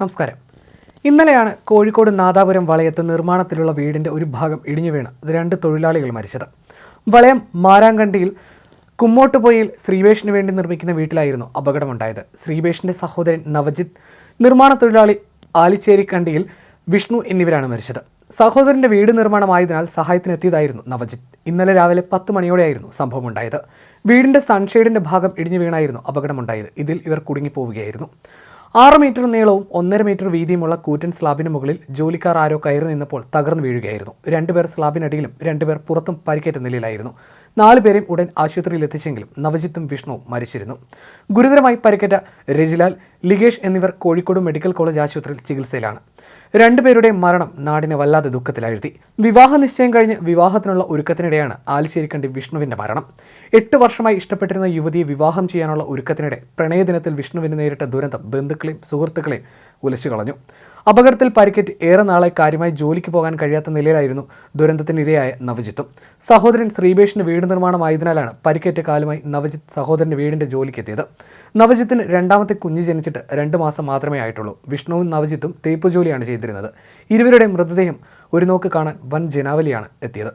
നമസ്കാരം. ഇന്നലെയാണ് കോഴിക്കോട് നാദാപുരം വളയത്ത് നിർമ്മാണത്തിലുള്ള വീടിന്റെ ഒരു ഭാഗം ഇടിഞ്ഞു വീണ് രണ്ട് തൊഴിലാളികൾ മരിച്ചത്. വളയം മാരാങ്കണ്ടിയിൽ കുമ്മോട്ടുപൊയിൽ ശ്രീവേഷിന് വേണ്ടി നിർമ്മിക്കുന്ന വീട്ടിലായിരുന്നു അപകടമുണ്ടായത്. ശ്രീവേഷിന്റെ സഹോദരൻ നവജിത്ത് നിർമ്മാണ തൊഴിലാളി ആലിച്ചേരിക്കണ്ടിയിൽ വിഷ്ണു എന്നിവരാണ് മരിച്ചത്. സഹോദരന്റെ വീട് നിർമ്മാണമായതിനാൽ സഹായത്തിനെത്തിയതായിരുന്നു നവജിത്ത്. ഇന്നലെ രാവിലെ പത്ത് മണിയോടെയായിരുന്നു സംഭവമുണ്ടായത്. വീടിന്റെ സൺഷെയ്ഡിന്റെ ഭാഗം ഇടിഞ്ഞു വീണായിരുന്നു അപകടമുണ്ടായത്. ഇതിൽ ഇവർ കുടുങ്ങിപ്പോവുകയായിരുന്നു. ആറ് മീറ്റർ നീളവും ഒന്നര മീറ്റർ വീതിയുമുള്ള കൂറ്റൻ സ്ലാബിന് മുകളിൽ ജോലിക്കാർ ആരോ കയറി നിന്നപ്പോൾ തകർന്നു വീഴുകയായിരുന്നു. രണ്ടുപേർ സ്ലാബിനടിയിലും രണ്ടുപേർ പുറത്തും പരിക്കേറ്റ നിലയിലായിരുന്നു. നാലുപേരെയും ഉടൻ ആശുപത്രിയിൽ എത്തിച്ചെങ്കിലും നവജിത്തും വിഷ്ണുവും മരിച്ചിരുന്നു. ഗുരുതരമായി പരിക്കേറ്റ രജിലാൽ ലിഗേഷ് എന്നിവർ കോഴിക്കോട് മെഡിക്കൽ കോളേജ് ആശുപത്രിയിൽ ചികിത്സയിലാണ്. രണ്ടുപേരുടെയും മരണം നാടിനെ വല്ലാതെ ദുഃഖത്തിലാഴ്ത്തി. വിവാഹ നിശ്ചയം കഴിഞ്ഞ് വിവാഹത്തിനുള്ള ഒരുക്കത്തിനിടെയാണ് ആലിശ്ശേരിക്കണ്ടി വിഷ്ണുവിന്റെ മരണം. എട്ട് വർഷമായി ഇഷ്ടപ്പെട്ടിരുന്ന യുവതിയെ വിവാഹം ചെയ്യാനുള്ള ഒരുക്കത്തിനിടെ പ്രണയദിനത്തിൽ വിഷ്ണുവിന് നേരിട്ട ദുരന്തം ബന്ധുക്കളെയും സുഹൃത്തുക്കളെയും ഉലച്ചു കളഞ്ഞു. അപകടത്തിൽ പരിക്കേറ്റ് ഏറെ നാളെ കാര്യമായി ജോലിക്ക് പോകാൻ കഴിയാത്ത നിലയിലായിരുന്നു ദുരന്തത്തിനിരയായ നവജിത്തും. സഹോദരൻ ശ്രീബേഷിന്റെ വീട് നിർമ്മാണമായതിനാലാണ് പരിക്കേറ്റ കാലമായി നവജിത്ത് സഹോദരന്റെ വീടിന്റെ ജോലിക്കെത്തിയത്. നവജിത്തിന് രണ്ടാമത്തെ കുഞ്ഞ് ജനിച്ചിട്ട് രണ്ട് മാസം മാത്രമേ ആയിട്ടുള്ളൂ. വിഷ്ണുവും നവജിത്തും തേപ്പ് ജോലിയാണ് ചെയ്തിരുന്നത്. ഇരുവരുടെ മൃതദേഹം ഒരു നോക്ക് കാണാൻ വൻ ജനാവലിയാണ് എത്തിയത്.